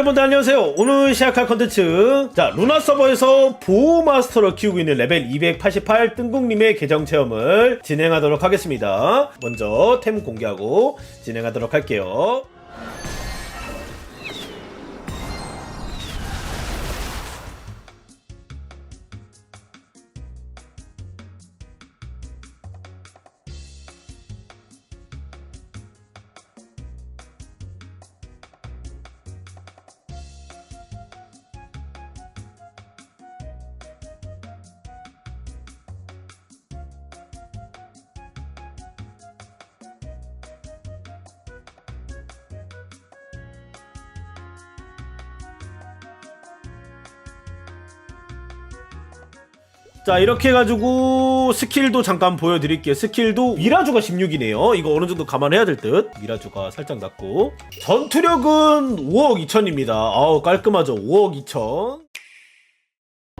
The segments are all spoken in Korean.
여러분들 안녕하세요. 오늘 시작할 컨텐츠 자 루나 서버에서 보호 마스터를 키우고 있는 레벨 288 뜬궁님의 계정 체험을 진행하도록 하겠습니다. 먼저 템 공개하고 진행하도록 할게요. 자 이렇게 해가지고 스킬도 잠깐 보여드릴게요. 스킬도 미라주가 16이네요. 이거 어느정도 감안해야 될 듯? 미라주가 살짝 낮고. 전투력은 5억 2천입니다. 아우 깔끔하죠? 5억 2천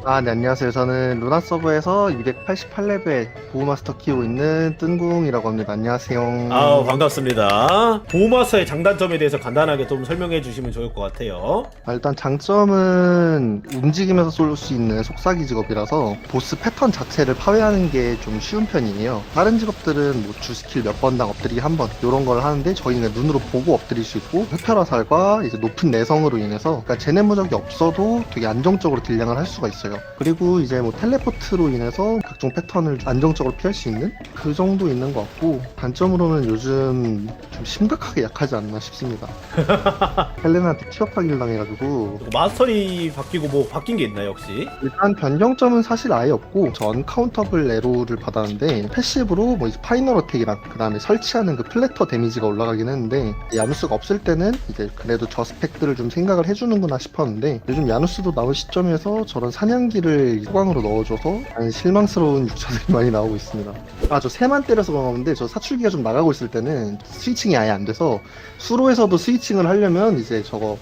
아, 네, 안녕하세요. 저는 루나 서버에서 288레벨 보호마스터 키우고 있는 뜬궁이라고 합니다. 안녕하세요. 아우 반갑습니다 보호마스터의 장단점에 대해서 간단하게 좀 설명해 주시면 좋을 것 같아요 아, 일단 장점은 움직이면서 쏠 수 있는 속삭이 직업이라서 보스 패턴 자체를 파괴하는 게 좀 쉬운 편이에요. 다른 직업들은 뭐 주 스킬 몇 번당 엎드리기 한 번, 이런 걸 하는데 저희는 눈으로 보고 엎드릴 수 있고 흡혈화살과 이제 높은 내성으로 인해서 그러니까 제네 무적이 없어도 되게 안정적으로 딜량을 할 수가 있어요. 그리고 이제 뭐 텔레포트로 인해서 각종 패턴을 안정적으로 피할 수 있는 그 정도 있는 것 같고 단점으로는 요즘 좀 심각하게 약하지 않나 싶습니다. 헬렌한테 티어파기를 당해가지고 마스터리 바뀌고 뭐 바뀐 게 있나요 혹시? 일단 변경점은 사실 아예 없고 저 언카운터블 에로를 받았는데 패시브로 뭐 이제 파이널 어택이랑 그 다음에 설치하는 그 플래터 데미지가 올라가긴 했는데 야누스가 없을 때는 이제 그래도 저 스펙들을 좀 생각을 해주는구나 싶었는데 요즘 야누스도 나온 시점에서 저런 사냥 기를 후광으로 넣어줘서 실망스러운 육차들이 많이 나오고 있습니다 아 저 새만 때려서 그런 건데 저 사출기가 좀 나가고 있을 때는 스위칭이 아예 안 돼서 수로에서도 스위칭을 하려면 이제 저거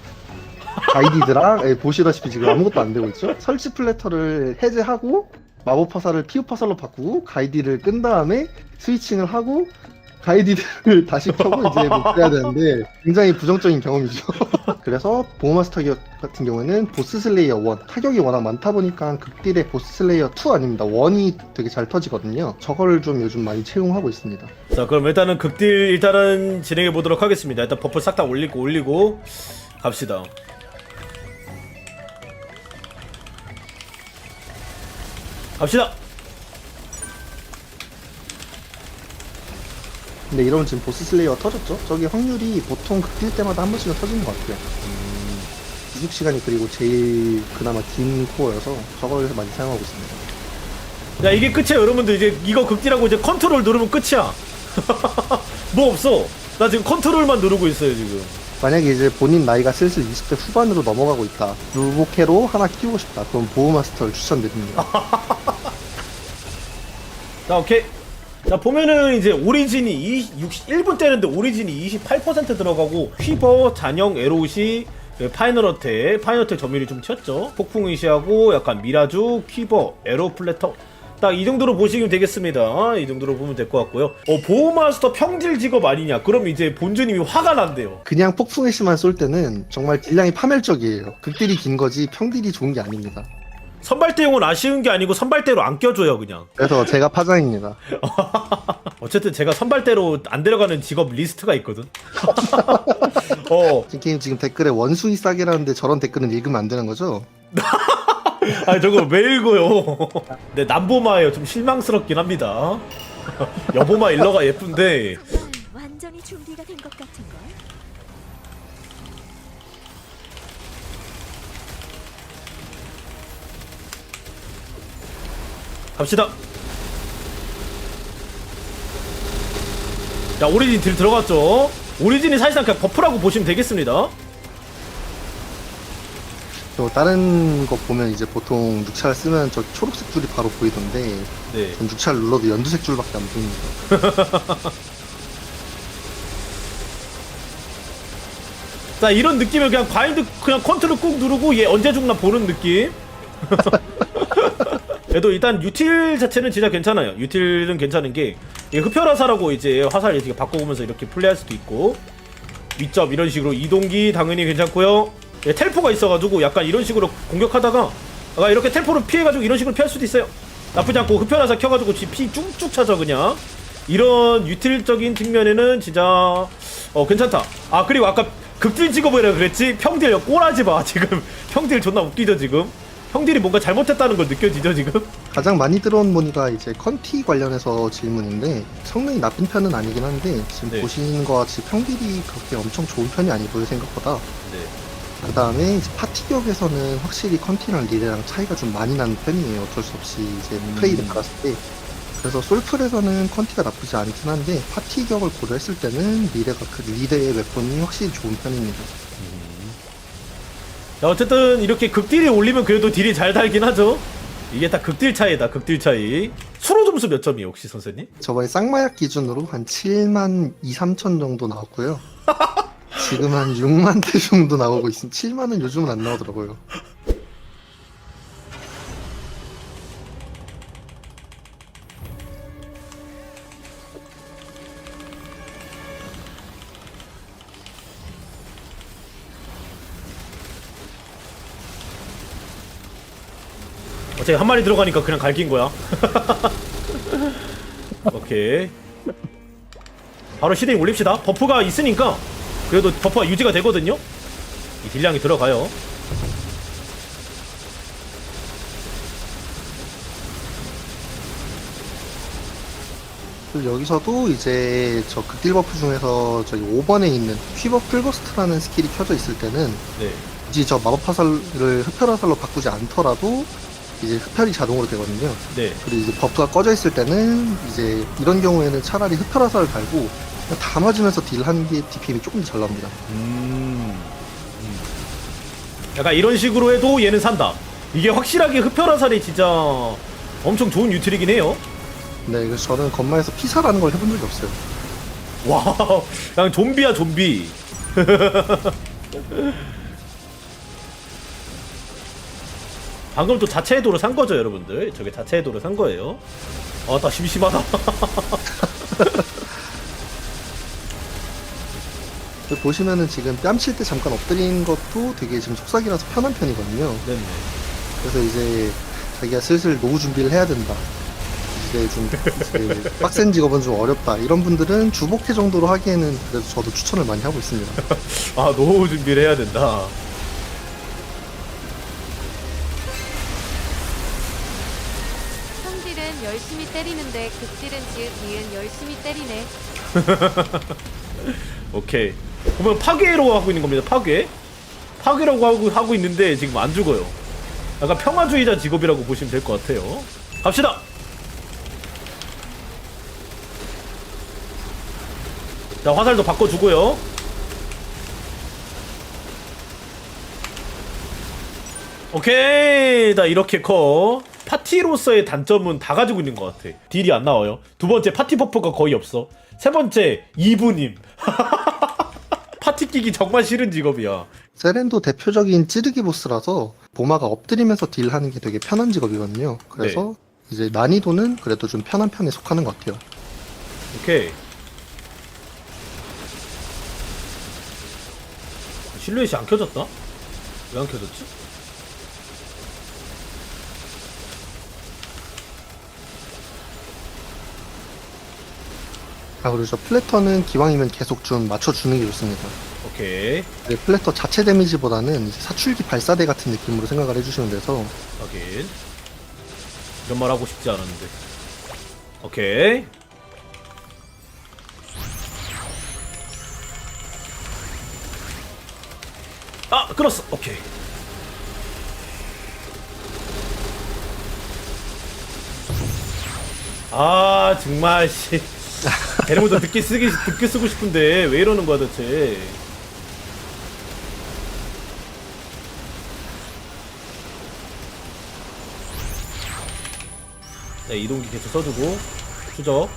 가이디드랑 예, 보시다시피 지금 아무것도 안 되고 있죠. 설치 플래터를 해제하고 마법 화살을 피우 화살로 바꾸고 가이디를 끈 다음에 스위칭을 하고 가이디를 다시 켜고 이제 뭐 그래야 되는데 굉장히 부정적인 경험이죠. 그래서 보호마스터 기업 같은 경우에는 보스 슬레이어 1 타격이 워낙 많다 보니까 극딜의 보스 슬레이어 2 아닙니다. 1이 되게 잘 터지거든요. 저거를 좀 요즘 많이 채용하고 있습니다. 자 그럼 일단은 극딜 일단은 진행해 보도록 하겠습니다 일단 버프 싹 다 올리고 올리고 갑시다 갑시다 근데 이러면 지금 보스 슬레이어 터졌죠? 저기 확률이 보통 극딜 때마다 한 번씩은 터지는 것 같아요. 이륙 시간이 그리고 제일 그나마 긴 코어여서 저걸 많이 사용하고 있습니다. 야 이게 끝이야 여러분들 이제 이거 극딜하고 이제 컨트롤 누르면 끝이야 뭐 없어 나 지금 컨트롤만 누르고 있어요 지금 만약에 이제 본인 나이가 슬슬 20대 후반으로 넘어가고 있다. 루보캐로 하나 키우고 싶다. 그럼 보호마스터를 추천드립니다. 자 오케이 자 보면은 이제 오리진이 20, 60, 1분 때는데 오리진이 28% 들어가고 휘버, 잔영, 에로시 그 파이널 어택, 파이널 어택 점유율이 좀 튀었죠? 폭풍 의시하고 약간 미라주, 퀴버, 에로 플래터. 딱 이 정도로 보시면 되겠습니다. 이 정도로 보면 될 것 같고요. 어 보호마스터 평질 직업 아니냐? 그럼 이제 본주님이 화가 난대요. 그냥 폭풍의 씨만 쏠 때는 정말 딜량이 파멸적이에요. 극딜이 긴 거지 평딜이 좋은 게 아닙니다. 선발대용은 아쉬운 게 아니고 선발대로 안 껴줘요 그냥 그래서 제가 파장입니다. 어쨌든 제가 선발대로 안 데려가는 직업 리스트가 있거든 어 지금 게임 지금 댓글에 원숭이 싸게라는데 저런 댓글은 읽으면 안 되는 거죠? 아 저거 왜 읽어요? 네 남보마예요. 좀 실망스럽긴 합니다. 여보마 일러가 예쁜데 완전히 준비가 된 것 같은걸? 갑시다. 자 오리진 딜 들어갔죠? 오리진이 사실상 그냥 버프라고 보시면 되겠습니다. 또 다른 거 보면 이제 보통 육차를 쓰면 저 초록색 줄이 바로 보이던데 네. 전 육차를 눌러도 연두색 줄밖에 안 보입니다. 자 이런 느낌을 그냥 바인드 그냥 컨트롤 꾹 누르고 얘 언제 죽나 보는 느낌. 그래도 일단 유틸 자체는 진짜 괜찮아요. 유틸은 괜찮은 게 이게 흡혈화사라고 이제 화살 이렇게 바꿔보면서 이렇게 플레이할 수도 있고 위점 이런 식으로 이동기 당연히 괜찮고요. 예, 텔포가 있어가지고 약간 이런 식으로 공격하다가 아, 이렇게 텔포를 피해가지고 이런 식으로 피할 수도 있어요. 나쁘지 않고 흡혈화사 켜가지고 지- 피 쭉쭉 차죠 그냥. 이런 유틸적인 측면에는 진짜 어 괜찮다. 아 그리고 아까 극딜 직업이라 그랬지 평딜 꼬라지 마 지금 평딜 존나 웃기죠 지금. 형딜이 뭔가 잘못했다는 걸 느껴지죠 지금. 가장 많이 들어온 문의가 이제 컨티 관련해서 질문인데 성능이 나쁜 편은 아니긴 한데 지금 네. 보시는 것 같이 평딜이 그렇게 엄청 좋은 편이 아니고요 생각보다 네. 그 다음에 이제 파티 격에서는 확실히 컨티랑 리레랑 차이가 좀 많이 나는 편이에요 어쩔 수 없이 이제 음. 플레이를 받았을 때 그래서 솔플에서는 컨티가 나쁘지 않긴 한데 파티 격을 고려했을 때는 리레가 그 리레의 웨폰이 확실히 좋은 편입니다 자 어쨌든 이렇게 극딜이 올리면 그래도 딜이 잘 달긴 하죠. 이게 다 극딜 차이다 극딜 차이. 수로 점수 몇 점이에요 혹시 선생님? 저번에 쌍마약 기준으로 한 7만 2, 3천 정도 나왔고요. 지금 한 6만 대 정도 나오고 있습니다. 7만은 요즘은 안 나오더라고요. 어차피 한 마리 들어가니까 그냥 갈긴 거야. 오케이. 바로 시대에 올립시다. 버프가 있으니까 그래도 버프가 유지가 되거든요. 이 딜량이 들어가요. 그리고 여기서도 이제 저 극딜 버프 중에서 저기 5번에 있는 퀴버 풀버스트라는 스킬이 켜져 있을 때는 네. 굳이 저 마법 화살을 흡혈 화살로 바꾸지 않더라도 이제 흡혈이 자동으로 되거든요. 네. 그리고 이제 버프가 꺼져 있을 때는 이제 이런 경우에는 차라리 흡혈 화살을 달고 그냥 다 맞으면서 딜하는 게 DPM이 조금 더 잘 나옵니다. 음. 음. 약간 이런 식으로 해도 얘는 산다. 이게 확실하게 흡혈화살이 진짜 엄청 좋은 유틸이긴 해요. 네, 그래서 저는 건마에서 피사라는 걸 해본 적이 없어요. 와, 그냥 좀비야 좀비. 방금 또 자체 해도로 산 거죠, 여러분들. 저게 자체 해도로 산 거예요. 아, 나 심심하다. 여기 보시면은 지금 뺨칠 때 잠깐 엎드린 것도 되게 지금 속삭이라서 편한 편이거든요. 네네. 그래서 이제 자기가 슬슬 노후 준비를 해야 된다. 이제 좀 이제 빡센 직업은 좀 어렵다. 이런 분들은 주복회 정도로 하기에는 그래도 저도 추천을 많이 하고 있습니다. 아, 노후 준비를 해야 된다. 때리는데 극질은 지읒 이은 열심히 때리네. 오케이. 그러면 파괴로 하고 있는 겁니다. 파괴. 파괴라고 하고 하고 있는데 지금 안 죽어요. 약간 평화주의자 직업이라고 보시면 될 것 같아요. 갑시다. 자 화살도 바꿔주고요. 오케이. 나 이렇게 커. 파티로서의 단점은 다 가지고 있는 것 같아. 딜이 안 나와요. 두 번째 파티 버프가 거의 없어. 세 번째 이브님. 파티 끼기 정말 싫은 직업이야. 세렌도 대표적인 찌르기 보스라서 보마가 엎드리면서 딜하는 게 되게 편한 직업이거든요. 그래서 이제 난이도는 그래도 좀 편한 편에 속하는 것 같아요. 오케이. 실루엣이 안 켜졌다? 왜 안 켜졌지? 아 그리고 저 플래터는 기왕이면 계속 좀 맞춰주는 게 좋습니다. 오케이. 네, 플래터 자체 데미지보다는 이제 사출기 발사대 같은 느낌으로 생각을 해주시면 돼서 확인. 이런 말 하고 싶지 않았는데. 오케이. 아, 끌었어. 오케이. 아, 정말 씨. 대리모드 늦게 쓰기 늦게 쓰고 싶은데 왜 이러는 거야 도대체? 네, 이동기 계속 써주고 추적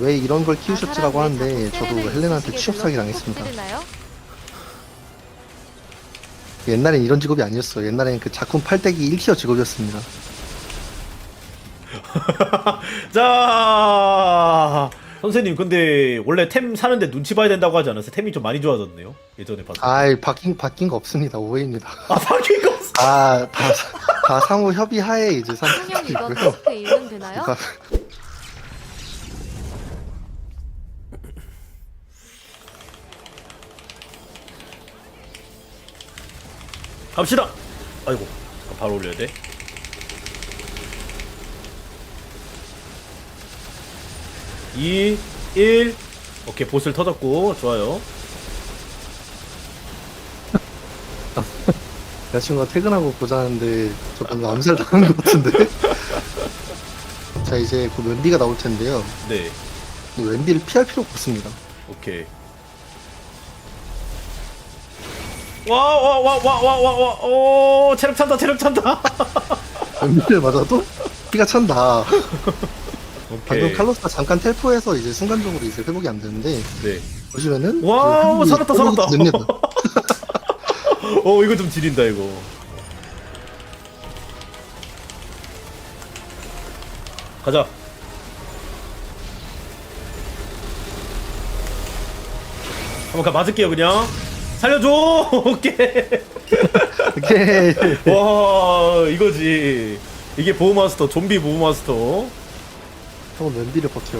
왜 이런 걸 키우셨지라고 아, 하는데 저도 헬렌한테 주시게 취업 사기 되면 당했습니다. 옛날엔 이런 직업이 아니었어요. 옛날엔 그 작품 팔대기 1티어 직업이었습니다. 자 선생님 근데 원래 템 사는데 눈치 봐야 된다고 하지 않았어요? 템이 좀 많이 좋아졌네요 예전에 봤을 때 아, 바뀐 바뀐 거 없습니다. 오해입니다. 아 바뀐 거 없어 아, 다, 다 상호 협의하에 이제 산 성형 이거 이고요. 마스크 일면 되나요? 그러니까 갑시다 아이고 바로 올려야 돼 이, 일 오케이 보스를 터졌고 좋아요 여자친구가 퇴근하고 보자는데 저번에 암살 당한 것 같은데. 자 이제 그 웬디가 나올 텐데요. 네이 웬디를 피할 필요가 없습니다. 오케이 와 와 와 와 와 와 와오 체력 찬다 체력 찬다. 웬디를 맞아도? 피가 찬다. 방금 오케이. 칼로스가 잠깐 텔포해서 이제 순간적으로 이제 회복이 안 되는데 네. 보시면은 와우, 그 살았다, 살았다. 됩니다. 어 이거 좀 지린다 이거. 가자. 한번 가 맞을게요 그냥 살려줘. 오케이. 이렇게 와 이거지. 이게 보호마스터 좀비 보호마스터. 한번 웬디를 버텨.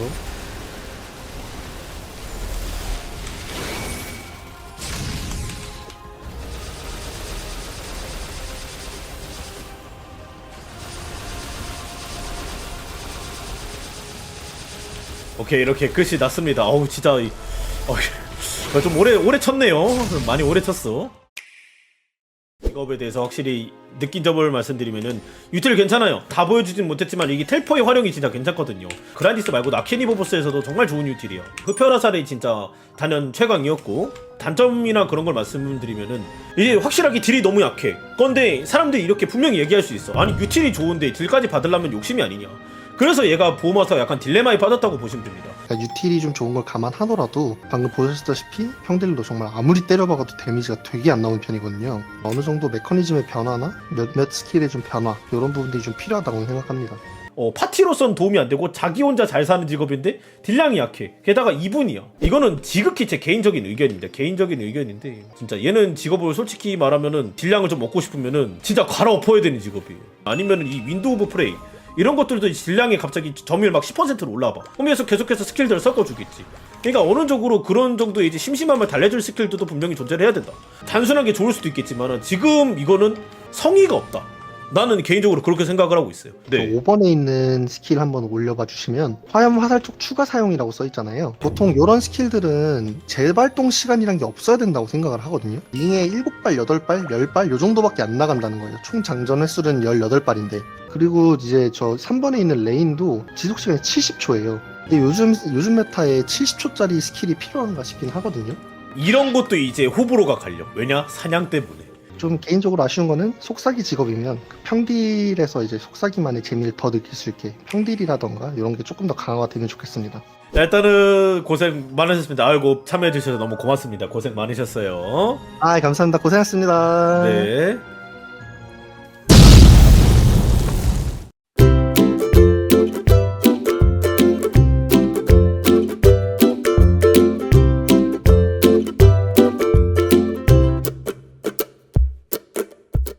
오케이 이렇게 끝이 났습니다. 어우 진짜 이- 어, 좀 오래 오래 쳤네요. 많이 오래 쳤어. 직업에 대해서 확실히 느낀 점을 말씀드리면은 유틸 괜찮아요. 다 보여주진 못했지만 이게 텔포의 활용이 진짜 괜찮거든요. 그란디스 말고 나케니보 보스에서도 정말 좋은 유틸이야 흡혈화살이 진짜 단연 최강이었고 단점이나 그런 걸 말씀드리면은 이게 확실하게 딜이 너무 약해. 건데 사람들이 이렇게 분명히 얘기할 수 있어. 아니 유틸이 좋은데 딜까지 받으려면 욕심이 아니냐 그래서 얘가 보호마스가 약간 딜레마에 빠졌다고 보시면 됩니다 그러니까 유틸이 좀 좋은 걸 감안하더라도 방금 보셨다시피 형들도 정말 아무리 때려박아도 데미지가 되게 안 나오는 편이거든요. 어느 정도 메커니즘의 변화나 몇몇 스킬의 좀 변화 이런 부분들이 좀 필요하다고 생각합니다. 어, 파티로선 도움이 안 되고 자기 혼자 잘 사는 직업인데 딜량이 약해. 게다가 2분이야. 이거는 지극히 제 개인적인 의견입니다. 개인적인 의견인데 진짜 얘는 직업을 솔직히 말하면은 딜량을 좀 먹고 싶으면은 진짜 갈아엎어야 되는 직업이에요. 아니면은 이 윈도우 오브 프레이 이런 것들도 이 딜량이 갑자기 점유율 막 10%로 올라봐. 그러면서 계속해서 스킬들을 섞어주겠지. 그러니까 어느 정도로 그런 정도의 이제 심심함을 달래줄 스킬들도 분명히 존재를 해야 된다. 단순하게 좋을 수도 있겠지만은 지금 이거는 성의가 없다. 나는 개인적으로 그렇게 생각을 하고 있어요. 네. 5번에 있는 스킬 한번 올려봐 주시면 화염 화살촉 추가 사용이라고 써 있잖아요. 보통 이런 스킬들은 재발동 시간이란 게 없어야 된다고 생각을 하거든요. 링에 7발, 8발, 10발 요 정도밖에 안 나간다는 거예요. 총 장전 횟수는 18발인데. 그리고 이제 저 3번에 있는 레인도 지속 시간이 70초예요. 근데 요즘 요즘 메타에 70초짜리 스킬이 필요한가 싶긴 하거든요. 이런 것도 이제 호불호가 갈려. 왜냐? 사냥 때문에. 좀 개인적으로 아쉬운 거는 속삭이 직업이면 그 평딜에서 이제 속삭이만의 재미를 더 느낄 수 있게 평딜이라던가 이런 게 조금 더 강화가 되면 좋겠습니다. 자, 일단은 고생 많으셨습니다. 아이고 참여해 주셔서 너무 고맙습니다. 고생 많으셨어요. 아 감사합니다. 고생하셨습니다. 네.